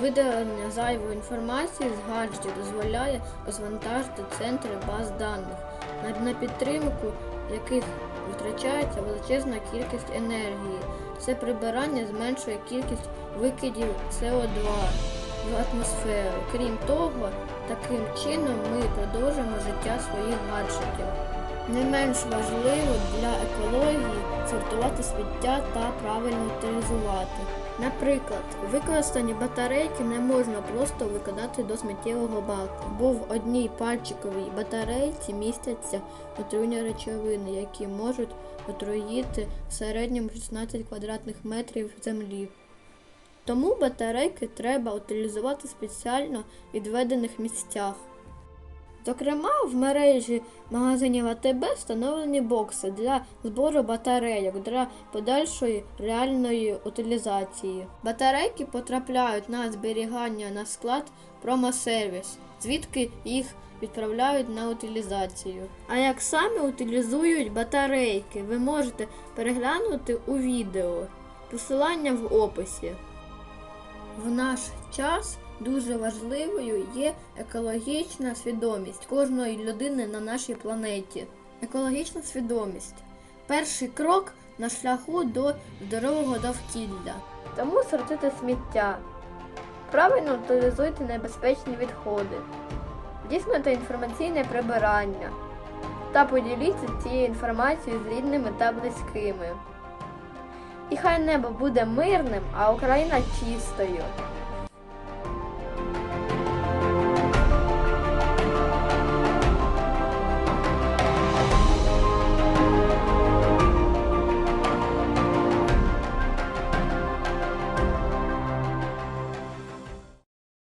Видалення зайвої інформації з гаджетів дозволяє розвантажити центри баз даних, на, підтримку яких витрачається величезна кількість енергії. Це прибирання зменшує кількість викидів СО2 в атмосферу. Крім того, таким чином ми продовжимо життя своїх гаджетів. Не менш важливо для екології сортувати сміття та правильно утилізувати. Наприклад, використані батарейки не можна просто викидати до сміттєвого баку, бо в одній пальчиковій батарейці містяться отруйні речовини, які можуть отруїти в середньому 16 квадратних метрів землі. Тому батарейки треба утилізувати в спеціально відведених місцях. Зокрема, в мережі магазинів АТБ встановлені бокси для збору батарейок для подальшої реальної утилізації. Батарейки потрапляють на зберігання на склад промосервіс, звідки їх відправляють на утилізацію. А як саме утилізують батарейки, ви можете переглянути у відео. Посилання в описі. В наш час дуже важливою є екологічна свідомість кожної людини на нашій планеті. Екологічна свідомість перший крок на шляху до здорового довкілля. Тому сортуйте сміття. Правильно утилізуйте небезпечні відходи. Здійснюйте інформаційне прибирання та поділіться цією інформацією з рідними та близькими. І хай небо буде мирним, а Україна чистою.